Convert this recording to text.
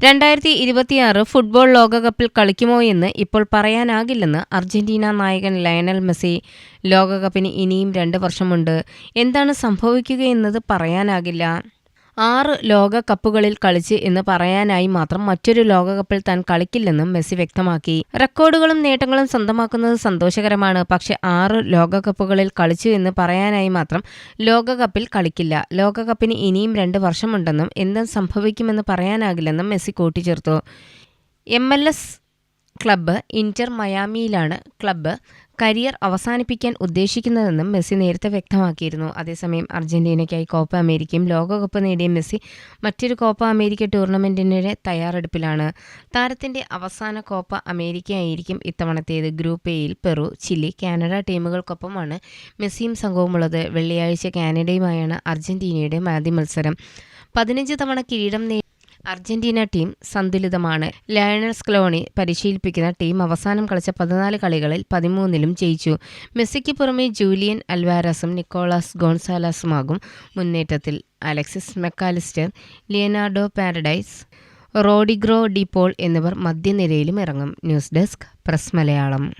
രണ്ടായിരത്തി ഇരുപത്തിയാറ് ഫുട്ബോൾ ലോകകപ്പിൽ കളിക്കുമോ എന്ന് ഇപ്പോൾ പറയാനാകില്ലെന്ന് അർജന്റീന നായകൻ ലയണൽ മെസ്സി ലോകകപ്പിന് ഇനിയും രണ്ട് വർഷമുണ്ട്. എന്താണ് സംഭവിക്കുകയെന്നത് പറയാനാകില്ല. ആറ് ലോകകപ്പുകളിൽ കളിച്ച് എന്ന് പറയാനായി മാത്രം മറ്റൊരു ലോകകപ്പിൽ താൻ കളിക്കില്ലെന്നും മെസ്സി വ്യക്തമാക്കി. റെക്കോർഡുകളും നേട്ടങ്ങളും സ്വന്തമാക്കുന്നത് സന്തോഷകരമാണ്. പക്ഷെ ആറ് ലോകകപ്പുകളിൽ കളിച്ചു എന്ന് പറയാനായി മാത്രം ലോകകപ്പിൽ കളിക്കില്ല. ലോകകപ്പിന് ഇനിയും രണ്ട് വർഷമുണ്ടെന്നും എന്തും സംഭവിക്കുമെന്ന് പറയാനാകില്ലെന്നും മെസ്സി കൂട്ടിച്ചേർത്തു. M L S club Inter മയാമിയിലാണ് club career അവസാനിപ്പിക്കാൻ ഉദ്ദേശിക്കുന്നതെന്നും മെസ്സി നേരത്തെ വ്യക്തമാക്കിയിരുന്നു. അതേസമയം അർജന്റീനയ്ക്കായി കോപ്പ അമേരിക്കയും ലോകകപ്പ് നേടിയ മെസ്സി മറ്റൊരു കോപ്പ അമേരിക്ക ടൂർണമെന്റിന്റെ തയ്യാറെടുപ്പിലാണ്. താരത്തിന്റെ അവസാന കോപ്പ അമേരിക്ക ആയിരിക്കും ഇത്തവണത്തേത്. ഗ്രൂപ്പ് എയിൽ പെറു ചിലി കാനഡ ടീമുകൾക്കൊപ്പമാണ് മെസ്സിയും സംഘവുമുള്ളത്. വെള്ളിയാഴ്ച കാനഡയുമായാണ് അർജന്റീനയുടെ ആദ്യ മത്സരം. പതിനഞ്ച് തവണ കിരീടം അർജന്റീന ടീം സന്തുലിതമാണ്. ലയണൽ സ്ക്ലോണി പരിശീലിപ്പിക്കുന്ന ടീം അവസാനം കളിച്ച പതിനാല് കളികളിൽ പതിമൂന്നിലും ജയിച്ചു. മെസ്സിക്ക് പുറമെ ജൂലിയൻ അൽവാരസും നിക്കോളാസ് ഗോൺസാലസുമാകും മുന്നേറ്റത്തിൽ. Alexis Mac Allister Leandro Paredes Rodrigo De Paul എന്നിവർ മധ്യനിരയിലും ഇറങ്ങും. News desk press Malayalam.